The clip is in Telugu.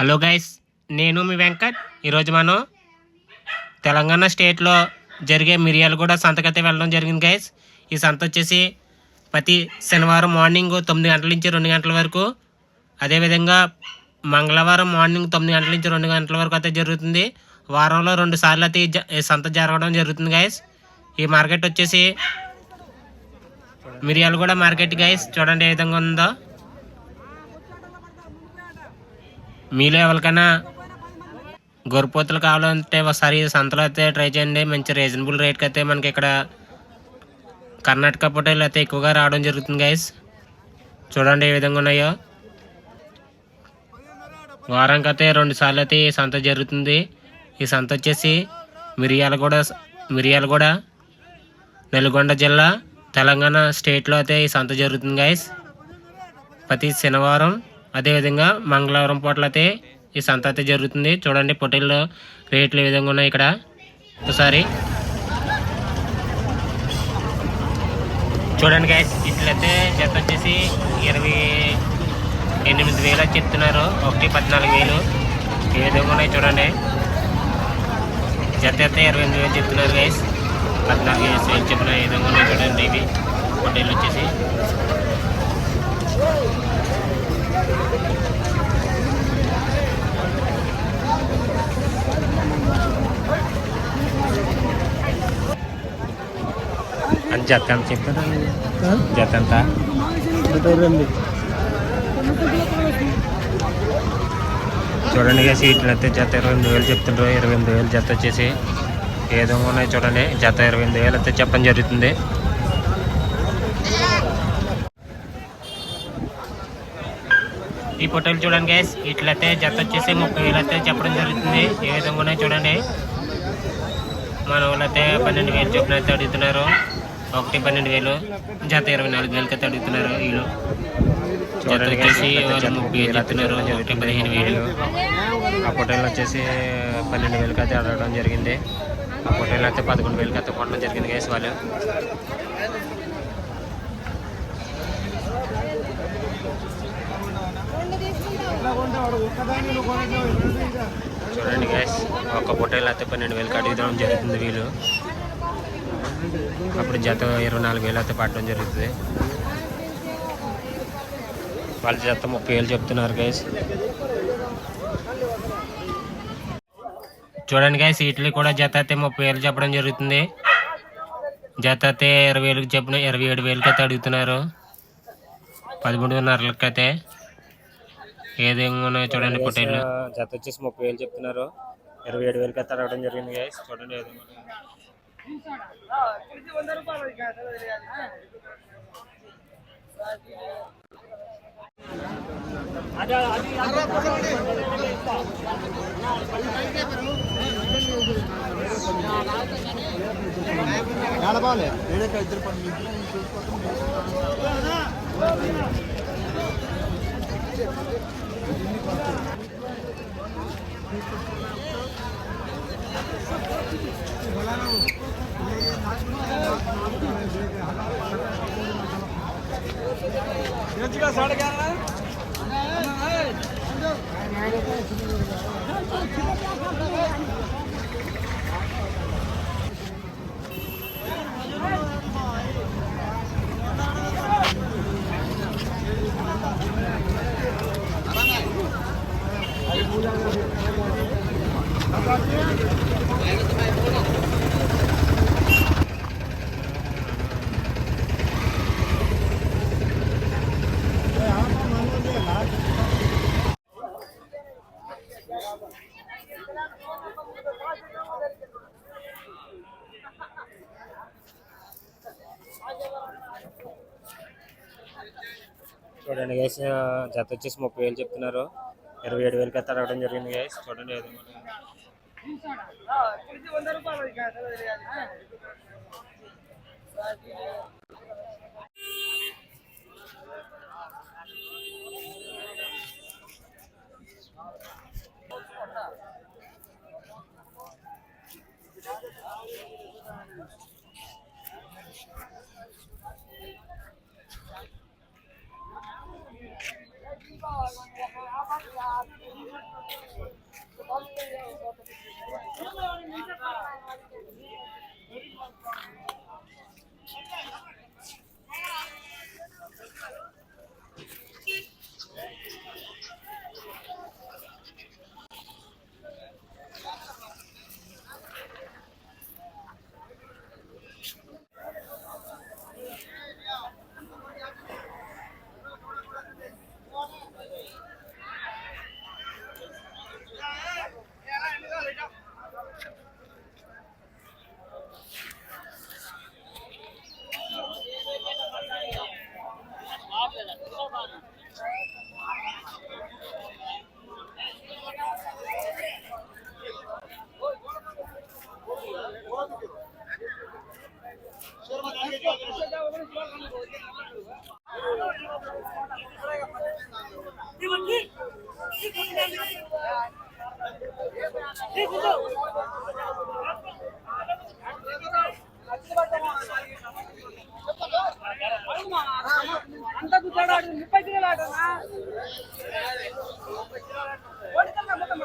హలో గైస్ నేను మీ వెంకట్. ఈరోజు మనం తెలంగాణ స్టేట్లో జరిగే మిరియాలగూడ సంతకైతే వెళ్ళడం జరిగింది గైస్. ఈ సంత వచ్చేసి ప్రతి శనివారం మార్నింగ్ తొమ్మిది గంటల నుంచి రెండు గంటల వరకు అదేవిధంగా మంగళవారం మార్నింగ్ తొమ్మిది గంటల నుంచి రెండు గంటల వరకు అయితే జరుగుతుంది. వారంలో రెండు సార్లు అయితే ఈ జ- ఈ సంత జరగడం జరుగుతుంది గైస్. ఈ మార్కెట్ వచ్చేసి మిరియాలగూడ మార్కెట్ గైస్ చూడండి ఏ విధంగా ఉందో. మీలో ఎవరికైనా గొర్రెపోతులు కావాలంటే ఒకసారి సంతలో అయితే ట్రై చేయండి. మంచి రీజనబుల్ రేట్కి అయితే మనకి ఇక్కడ కర్ణాటక పొటేలు అయితే ఎక్కువగా రావడం జరుగుతుంది గైస్ చూడండి ఏ విధంగా ఉన్నాయో. వారానికి అయితే రెండు సార్లు అయితే ఈ సంత జరుగుతుంది. ఈ సంత వచ్చేసి మిరియాలగూడ మిరియాలగూడ నల్గొండ జిల్లా తెలంగాణ స్టేట్లో అయితే ఈ సంత జరుగుతుంది గైస్ ప్రతి శనివారం అదేవిధంగా మంగళవారం పూటలు అయితే ఈ సంత అయితే జరుగుతుంది. చూడండి పొట్టేళ్ళు రేట్లు ఏ విధంగా ఉన్నాయి ఇక్కడ. ఒకసారి. చూడండి గైస్ ఇట్లయితే జత వచ్చేసి ఇరవై ఎనిమిది వేలు చెప్తున్నారు. ఒకటి పద్నాలుగు వేలు. ఏ విధంగా ఉన్నాయి చూడండి. జత అయితే ఇరవై ఎనిమిది వేలు చెప్తున్నారు గైస్ పద్నాలుగు వేలు చెప్పిన ఏ విధంగా ఉన్నాయి చూడండి ఇవి. పొట్టేళ్ళు వచ్చేసి. జత ఎంత చెప్తారు? జత ఎంత చూడండి. సీట్లు అయితే జత ఇరవై ఎనిమిది వేలు చెప్తుండ్రు. ఇరవై ఎనిమిది వేలు జత వచ్చేసి ఏదో ఉన్నాయి చూడండి. జత ఇరవై ఎనిమిది వేలు అయితే చెప్పడం జరుగుతుంది. ఈ పొట్టలు చూడండి గైస్ ఇట్లయితే జత వచ్చేసి ముప్పై వేలు అయితే చెప్పడం జరుగుతుంది. ఏ విధంగా ఉన్నాయి చూడండి. మన వాళ్ళు అయితే పన్నెండు వేలు చొప్పున అయితే అడుగుతున్నారు. ఒకటి పన్నెండు వేలు జత ఇరవై నాలుగు వేలకి అయితే అడుగుతున్నారు వీళ్ళు. జత వచ్చేసి ముప్పై వేలు చెప్తున్నారు. ఒకటి పదిహేను వేలు. ఆ పొట్టేలు వచ్చేసి పన్నెండు వేలకి అయితే అడగడం జరిగింది. ఆ పొట్టేలు అయితే పదకొండు వేలకి అయితే కొనడం జరిగింది గైస్ వాళ్ళు. చూడండి గైస్ ఒక పొట్టేలు అయితే పన్నెండు వేలకి అడుగుదాం జరుగుతుంది వీళ్ళు అప్పుడు జత ఇరవై నాలుగు వేలు అయితే పట్టడం జరుగుతుంది. వాళ్ళ జత ముప్పై వేలు చెప్తున్నారు గైస్ చూడండి గైస్ ఇడ్లీ కూడా జత అయితే ముప్పై వేలు చెప్పడం జరుగుతుంది. జత అయితే ఇరవై వేలకు చెప్పిన ఇరవై ఏడు వేలకి అయితే అడుగుతున్నారు. పదమూడున్నరలకి అయితే ఏ విధంగా ఉన్నాయో చూడండి పొట్టేళ్ళు జత వచ్చేసి ముప్పై వేలు చెప్తున్నారు. ఇరవై ఏడు వేలకి అయితే అడగడం జరిగింది గైస్ చూడండి ఏ విధంగా ఉన్నాయో. చూడండి గైస్ జత వచ్చేసి ముప్పై వేలు చెప్తున్నారు. ఇరవై ఏడు వేలకి అయితే అడగడం జరిగింది గైస్ చూడండి విధంగా ఉన్నాయో. ముప్పై కిలోలు ఆటనా మొత్తం